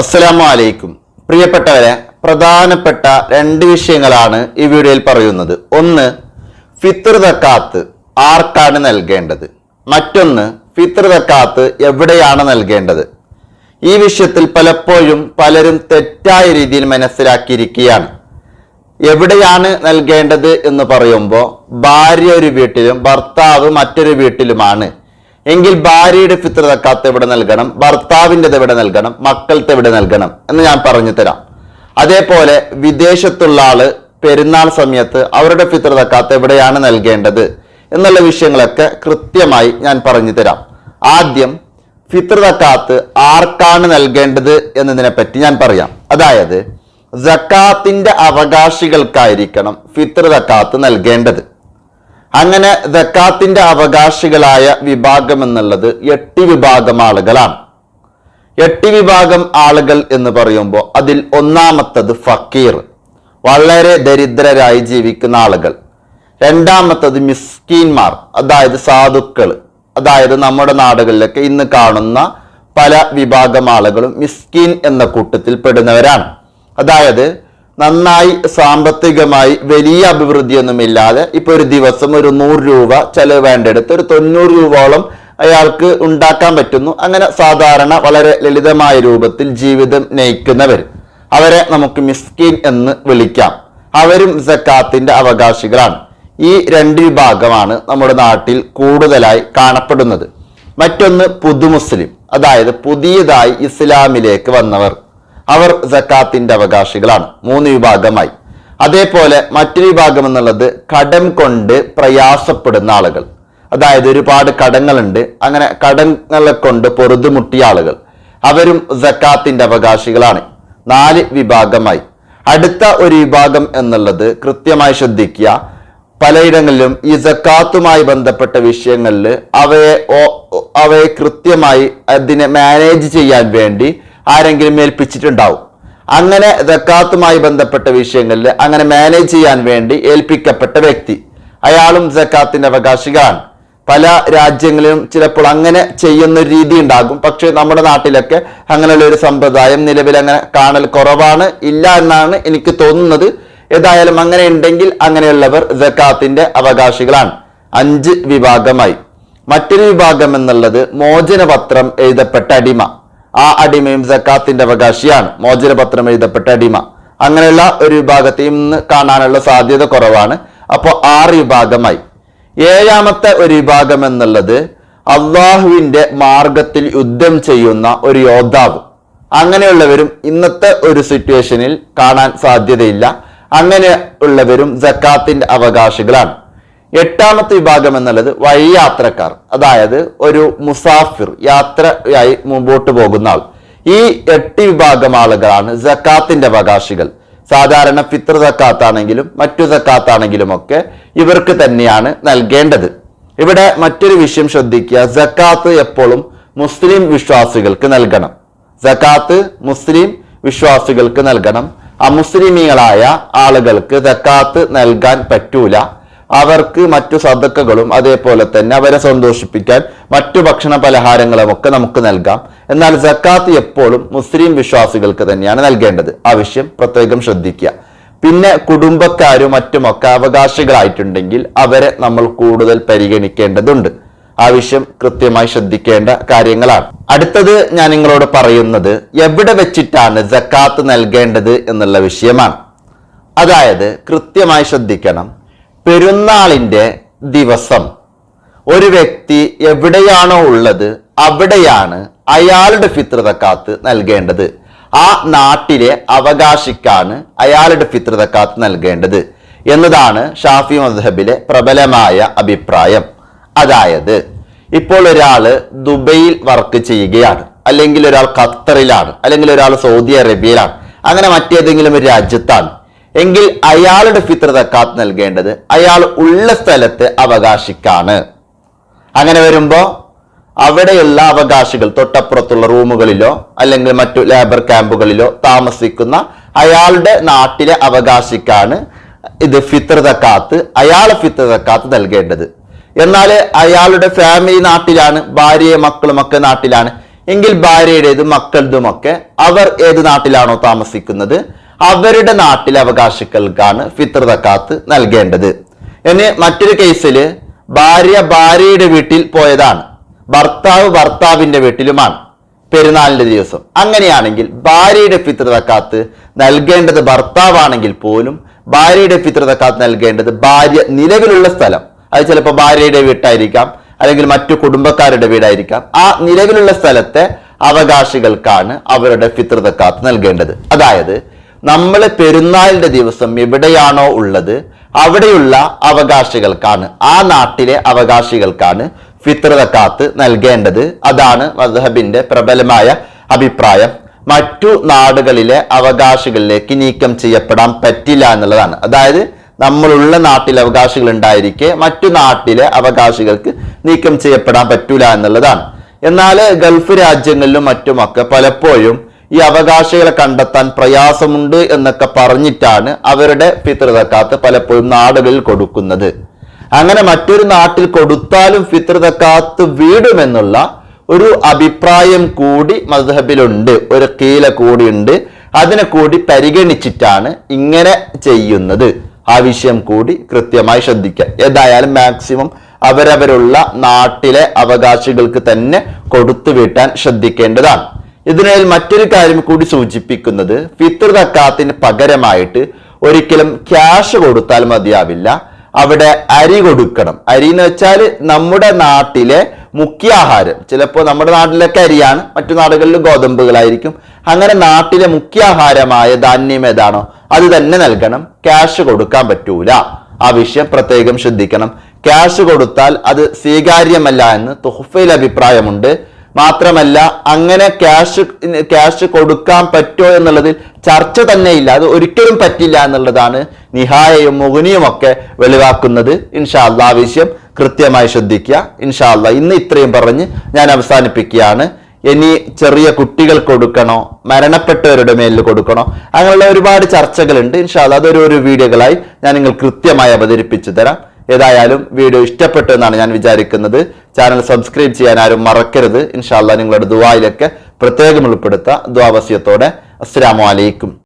അസ്സലാമു അലൈക്കും പ്രിയപ്പെട്ടവരെ പ്രധാനപ്പെട്ട രണ്ട് വിഷയങ്ങളാണ് ഈ വീഡിയോയിൽ പറയുന്നത്. ഒന്ന് ഫിത്ർ തക്കാത്ത് ആർക്കാണ് നൽകേണ്ടത്? മറ്റൊന്ന് ഫിത്ർ തക്കാത്ത് എവിടെയാണ് നൽകേണ്ടത്? ഈ വിഷയത്തിൽ പലപ്പോഴും പലരും തെറ്റായ രീതിയിൽ മനസ്സിലാക്കിയിരിക്കുകയാണ്. എവിടെയാണ് നൽകേണ്ടത് എന്ന് പറയുമ്പോൾ ഭാര്യ ഒരു വീട്ടിലും ഭർത്താവ് മറ്റൊരു വീട്ടിലുമാണ്. എങ്കിൽ ഭാര്യയുടെ ഫിത്ര തക്കാത്ത് എവിടെ നൽകണം? ഭർത്താവിന്റെത് എവിടെ നൽകണം? മക്കൾക്ക് എവിടെ നൽകണം? എന്ന് ഞാൻ പറഞ്ഞു തരാം. അതേപോലെ വിദേശത്തുള്ള ആൾ പെരുന്നാൾ സമയത്ത് അവരുടെ ഫിത്ര തക്കാത്ത് എവിടെയാണ് നൽകേണ്ടത്? എന്നുള്ള വിഷയങ്ങളൊക്കെ കൃത്യമായി ഞാൻ പറഞ്ഞു തരാം. ആദ്യം ഫിത്ര തക്കാത്ത് ആർക്കാണ് നൽകേണ്ടത് എന്നതിനെ പറ്റി ഞാൻ പറയാം. അതായത് സക്കാത്തിന്റെ അവകാശികൾക്കായിരിക്കണം ഫിത്ര തക്കാത്ത് നൽകേണ്ടത്. അങ്ങനെ ദക്കാത്തിന്റെ അവകാശികളായ വിഭാഗം എന്നുള്ളത് എട്ട് വിഭാഗം ആളുകളാണ്. എട്ട് വിഭാഗം ആളുകൾ എന്ന് പറയുമ്പോൾ അതിൽ ഒന്നാമത്തത് ഫക്കീർ വളരെ ദരിദ്രരായി ജീവിക്കുന്ന ആളുകൾ. രണ്ടാമത്തത് മിസ്കീൻമാർ അതായത് സാധുക്കൾ. അതായത് നമ്മുടെ നാടുകളിലൊക്കെ ഇന്ന് കാണുന്ന പല വിഭാഗം ആളുകളും മിസ്കീൻ എന്ന കൂട്ടത്തിൽ പെടുന്നവരാണ്. അതായത് നന്നായി സാമ്പത്തികമായി വലിയ അഭിവൃദ്ധിയൊന്നുമില്ലാതെ ഇപ്പൊ ഒരു ദിവസം ഒരു നൂറ് രൂപ ചെലവ് വേണ്ടെടുത്ത് ഒരു തൊണ്ണൂറ് രൂപയോളം അയാൾക്ക് ഉണ്ടാക്കാൻ പറ്റുന്നു. അങ്ങനെ സാധാരണ വളരെ ലളിതമായ രൂപത്തിൽ ജീവിതം നയിക്കുന്നവർ അവരെ നമുക്ക് മിസ്കിൻ എന്ന് വിളിക്കാം. അവരും സക്കാത്തിന്റെ അവകാശികളാണ്. ഈ രണ്ട് വിഭാഗമാണ് നമ്മുടെ നാട്ടിൽ കൂടുതലായി കാണപ്പെടുന്നത്. മറ്റൊന്ന് പുതുമുസ്ലിം അതായത് പുതിയതായി ഇസ്ലാമിലേക്ക് വന്നവർ. അവർ സക്കാത്തിന്റെ അവകാശികളാണ്. മൂന്ന് വിഭാഗമായി. അതേപോലെ മറ്റൊരു വിഭാഗം എന്നുള്ളത് കടം കൊണ്ട് പ്രയാസപ്പെടുന്ന ആളുകൾ. അതായത് ഒരുപാട് കടങ്ങളുണ്ട്. അങ്ങനെ കടങ്ങളെ കൊണ്ട് പൊറുതുമുട്ടിയ ആളുകൾ. അവരും സക്കാത്തിന്റെ അവകാശികളാണ്. നാല് വിഭാഗമായി. അടുത്ത ഒരു വിഭാഗം എന്നുള്ളത് കൃത്യമായി ശ്രദ്ധിക്കുക. പലയിടങ്ങളിലും ഈ സക്കാത്തുമായി ബന്ധപ്പെട്ട വിഷയങ്ങളിൽ അവയെ അവയെ കൃത്യമായി അതിനെ മാനേജ് ചെയ്യാൻ വേണ്ടി ആരെങ്കിലും ഏൽപ്പിച്ചിട്ടുണ്ടാവും. അങ്ങനെ ജക്കാത്തുമായി ബന്ധപ്പെട്ട വിഷയങ്ങളിൽ അങ്ങനെ മാനേജ് ചെയ്യാൻ വേണ്ടി ഏൽപ്പിക്കപ്പെട്ട വ്യക്തി. അയാളും സക്കാത്തിന്റെ അവകാശികളാണ്. പല രാജ്യങ്ങളിലും ചിലപ്പോൾ അങ്ങനെ ചെയ്യുന്ന ഒരു രീതി ഉണ്ടാകും. പക്ഷേ നമ്മുടെ നാട്ടിലൊക്കെ അങ്ങനെയുള്ള ഒരു സമ്പ്രദായം നിലവിൽ അങ്ങനെ കാണൽ കുറവാണ് ഇല്ല എന്നാണ് എനിക്ക് തോന്നുന്നത്. ഏതായാലും അങ്ങനെ ഉണ്ടെങ്കിൽ അങ്ങനെയുള്ളവർ ജക്കാത്തിന്റെ അവകാശികളാണ്. അഞ്ച് വിഭാഗമായി. മറ്റൊരു വിഭാഗം എന്നുള്ളത് മോചനപത്രം എഴുതപ്പെട്ട അടിമ. ആ അടിമയും ജക്കാത്തിന്റെ അവകാശിയാണ്. മോചനപത്രം എഴുതപ്പെട്ട അടിമ. അങ്ങനെയുള്ള ഒരു വിഭാഗത്തെയും കാണാനുള്ള സാധ്യത കുറവാണ്. അപ്പോൾ ആറ് വിഭാഗമായി. ഏഴാമത്തെ ഒരു വിഭാഗം എന്നുള്ളത് അള്ളാഹുവിന്റെ മാർഗത്തിൽ യുദ്ധം ചെയ്യുന്ന ഒരു യോദ്ധാവ്. അങ്ങനെയുള്ളവരും ഇന്നത്തെ ഒരു സിറ്റുവേഷനിൽ കാണാൻ സാധ്യതയില്ല. അങ്ങനെ ഉള്ളവരും ജക്കാത്തിന്റെ അവകാശികളാണ്. എട്ടാമത്തെ വിഭാഗം എന്നുള്ളത് വഴിയാത്രക്കാർ അതായത് ഒരു മുസാഫിർ യാത്രയായി മുമ്പോട്ട് പോകുന്ന ആൾ. ഈ എട്ട് വിഭാഗം ആളുകളാണ് ജക്കാത്തിന്റെ അവകാശികൾ. സാധാരണ ഫിത്ര സക്കാത്താണെങ്കിലും മറ്റു സക്കാത്താണെങ്കിലും ഒക്കെ ഇവർക്ക് തന്നെയാണ് നൽകേണ്ടത്. ഇവിടെ മറ്റൊരു വിഷയം ശ്രദ്ധിക്കുക സക്കാത്ത് എപ്പോഴും മുസ്ലിം വിശ്വാസികൾക്ക് നൽകണം. സക്കാത്ത് മുസ്ലിം വിശ്വാസികൾക്ക് നൽകണം. അമുസ്ലിമീങ്ങളായ ആളുകൾക്ക് സക്കാത്ത് നൽകാൻ പറ്റൂല. അവർക്ക് മറ്റു സദക്കകളും അതേപോലെ തന്നെ അവരെ സന്തോഷിപ്പിക്കാൻ മറ്റു ഭക്ഷണ പലഹാരങ്ങളും ഒക്കെ നമുക്ക് നൽകാം. എന്നാൽ സക്കാത്ത് എപ്പോഴും മുസ്ലിം വിശ്വാസികൾക്ക് തന്നെയാണ് നൽകേണ്ടത്. ആ വിഷയം പ്രത്യേകം ശ്രദ്ധിക്കുക. പിന്നെ കുടുംബക്കാരും മറ്റുമൊക്കെ അവകാശികളായിട്ടുണ്ടെങ്കിൽ അവരെ നമ്മൾ കൂടുതൽ പരിഗണിക്കേണ്ടതുണ്ട്. ആവശ്യം കൃത്യമായി ശ്രദ്ധിക്കേണ്ട കാര്യങ്ങളാണ്. അടുത്തത് ഞാൻ നിങ്ങളോട് പറയുന്നത് എവിടെ വെച്ചിട്ടാണ് ജക്കാത്ത് നൽകേണ്ടത് എന്നുള്ള വിഷയമാണ്. അതായത് കൃത്യമായി ശ്രദ്ധിക്കണം. പെരുന്നാളിന്റെ ദിവസം. ഒരു വ്യക്തി എവിടെയാണോ ഉള്ളത് അവിടെയാണ് അയാളുടെ ഫിത്ര തക്കാത്ത് നൽകേണ്ടത്. ആ നാട്ടിലെ അവകാശിക്കാണ് അയാളുടെ ഫിത്ര തക്കാത്ത് നൽകേണ്ടത് എന്നതാണ് ഷാഫി മദ്ഹബിലെ പ്രബലമായ അഭിപ്രായം. അതായത് ഇപ്പോൾ ഒരാൾ ദുബൈയിൽ വർക്ക് ചെയ്യുകയാണ് അല്ലെങ്കിൽ ഒരാൾ ഖത്തറിലാണ് അല്ലെങ്കിൽ ഒരാൾ സൗദി അറേബ്യയിലാണ് അങ്ങനെ മറ്റേതെങ്കിലും ഒരു രാജ്യത്താണ് എങ്കിൽ അയാളുടെ ഫിത്ര തക്കാത്ത് നൽകേണ്ടത് അയാൾ ഉള്ള സ്ഥലത്ത് അവകാശിക്കാണ്. അങ്ങനെ വരുമ്പോ അവിടെയുള്ള അവകാശികൾ തൊട്ടപ്പുറത്തുള്ള റൂമുകളിലോ അല്ലെങ്കിൽ മറ്റു ലേബർ ക്യാമ്പുകളിലോ താമസിക്കുന്ന അയാളുടെ നാട്ടിലെ അവകാശിക്കാണ് ഇത് ഫിത്ര തക്കാത്ത് അയാളെ ഫിത്ര തക്കാത്ത് നൽകേണ്ടത്. എന്നാൽ അയാളുടെ ഫാമിലി നാട്ടിലാണ് ഭാര്യയും മക്കളും ഒക്കെ നാട്ടിലാണ്. എങ്കിൽ ഭാര്യയുടേതും മക്കളുടെതുമൊക്കെ അവർ ഏത് നാട്ടിലാണോ താമസിക്കുന്നത്? അവരുടെ നാട്ടിലെ അവകാശികൾക്കാണ് ഫിത്രതക്കാത്ത് നൽകേണ്ടത്. ഇനി മറ്റൊരു കേസിൽ ഭാര്യ ഭാര്യയുടെ വീട്ടിൽ പോയതാണ്. ഭർത്താവ് ഭർത്താവിന്റെ വീട്ടിലുമാണ്. പെരുന്നാളിന്റെ ദിവസം. അങ്ങനെയാണെങ്കിൽ ഭാര്യയുടെ തക്കാത്ത് നൽകേണ്ടത് ഭർത്താവാണെങ്കിൽ പോലും ഭാര്യയുടെ തക്കാത്ത് നൽകേണ്ടത് ഭാര്യ നിലവിലുള്ള സ്ഥലം. അത് ചിലപ്പോൾ ഭാര്യയുടെ വീട്ടായിരിക്കാം അല്ലെങ്കിൽ മറ്റു കുടുംബക്കാരുടെ വീടായിരിക്കാം. ആ നിലവിലുള്ള സ്ഥലത്തെ അവകാശികൾക്കാണ് അവരുടെ തക്കാത്ത് നൽകേണ്ടത്. അതായത് നമ്മൾ പെരുന്നാളിന്റെ ദിവസം എവിടെയാണോ ഉള്ളത് അവിടെയുള്ള അവകാശികൾക്കാണ്. ആ നാട്ടിലെ അവകാശികൾക്കാണ് ഫിത്ർ തക്കാത്ത് നൽകേണ്ടത്. അതാണ് മദ്ഹബിന്റെ പ്രബലമായ അഭിപ്രായം. മറ്റു നാടുകളിലെ അവകാശികളിലേക്ക് നീക്കം ചെയ്യപ്പെടാൻ പറ്റില്ല എന്നുള്ളതാണ്. അതായത് നമ്മളുള്ള നാട്ടിൽ അവകാശികൾ ഉണ്ടായിരിക്കെ മറ്റു നാട്ടിലെ അവകാശികൾക്ക് നീക്കം ചെയ്യപ്പെടാൻ പറ്റൂല എന്നുള്ളതാണ്. എന്നാൽ ഗൾഫ് രാജ്യങ്ങളിലും മറ്റുമൊക്കെ പലപ്പോഴും ഈ അവകാശികളെ കണ്ടെത്താൻ പ്രയാസമുണ്ട് എന്നൊക്കെ പറഞ്ഞിട്ടാണ് അവരുടെ പിതൃതക്കാത്ത് തക്കാത്ത് പലപ്പോഴും നാടുകളിൽ കൊടുക്കുന്നത്. അങ്ങനെ മറ്റൊരു നാട്ടിൽ കൊടുത്താലും പിതൃതക്കാത്ത് തക്കാത്ത് വീടുമെന്നുള്ള ഒരു അഭിപ്രായം കൂടി മദ്ഹബിലുണ്ട്. ഒരു കീല കൂടിയുണ്ട്. അതിനെ കൂടി പരിഗണിച്ചിട്ടാണ് ഇങ്ങനെ ചെയ്യുന്നത്. ആ വിഷയം കൂടി കൃത്യമായി ശ്രദ്ധിക്കുക ഏതായാലും മാക്സിമം അവരവരുള്ള നാട്ടിലെ അവകാശികൾക്ക് തന്നെ കൊടുത്തു വീട്ടാൻ ശ്രദ്ധിക്കേണ്ടതാണ്. ഇതിനിടയിൽ മറ്റൊരു കാര്യം കൂടി സൂചിപ്പിക്കുന്നത് ഫിത്തർ തക്കാത്തിന് പകരമായിട്ട് ഒരിക്കലും ക്യാഷ് കൊടുത്താൽ മതിയാവില്ല. അവിടെ അരി കൊടുക്കണം. അരി എന്ന് വെച്ചാൽ നമ്മുടെ നാട്ടിലെ മുഖ്യ ആഹാരം. ചിലപ്പോൾ നമ്മുടെ നാട്ടിലൊക്കെ അരിയാണ് മറ്റു നാടുകളിൽ ഗോതമ്പുകളായിരിക്കും. അങ്ങനെ നാട്ടിലെ മുഖ്യ ആഹാരമായ ധാന്യം ഏതാണോ അത് തന്നെ നൽകണം. ക്യാഷ് കൊടുക്കാൻ പറ്റൂല. ആ വിഷയം പ്രത്യേകം ശ്രദ്ധിക്കണം. ക്യാഷ് കൊടുത്താൽ അത് സ്വീകാര്യമല്ല എന്ന് തുഹഫയിൽ അഭിപ്രായമുണ്ട്. മാത്രമല്ല അങ്ങനെ ക്യാഷ് ക്യാഷ് കൊടുക്കാൻ പറ്റുമോ എന്നുള്ളതിൽ ചർച്ച തന്നെ ഇല്ല അത് ഒരിക്കലും പറ്റില്ല എന്നുള്ളതാണ് നിഹായയും മുഗനിയും ഒക്കെ വെളിവാക്കുന്നത്. ഇൻഷാല്ല ആ വിഷയം കൃത്യമായി ശ്രദ്ധിക്കുക. ഇൻഷാല്ല ഇന്ന് ഇത്രയും പറഞ്ഞ് ഞാൻ അവസാനിപ്പിക്കുകയാണ്. ഇനി ചെറിയ കുട്ടികൾ കൊടുക്കണോ? മരണപ്പെട്ടവരുടെ മേലിൽ കൊടുക്കണോ? അങ്ങനെയുള്ള ഒരുപാട് ചർച്ചകളുണ്ട്. ഇൻഷാല്ല അതൊരു ഒരു വീഡിയോകളായി ഞാൻ നിങ്ങൾ കൃത്യമായി അവതരിപ്പിച്ചു തരാം. ഏതായാലും വീഡിയോ ഇഷ്ടപ്പെട്ടു എന്നാണ് ഞാൻ വിചാരിക്കുന്നത്. ചാനൽ സബ്സ്ക്രൈബ് ചെയ്യാൻ ആരും മറക്കരുത്. ഇൻഷാല്ല നിങ്ങളുടെ ദുവായിലൊക്കെ പ്രത്യേകം ഉൾപ്പെടുത്തുക ദ്വാവസ്യത്തോടെ അസ്സലാമു അലൈക്കും.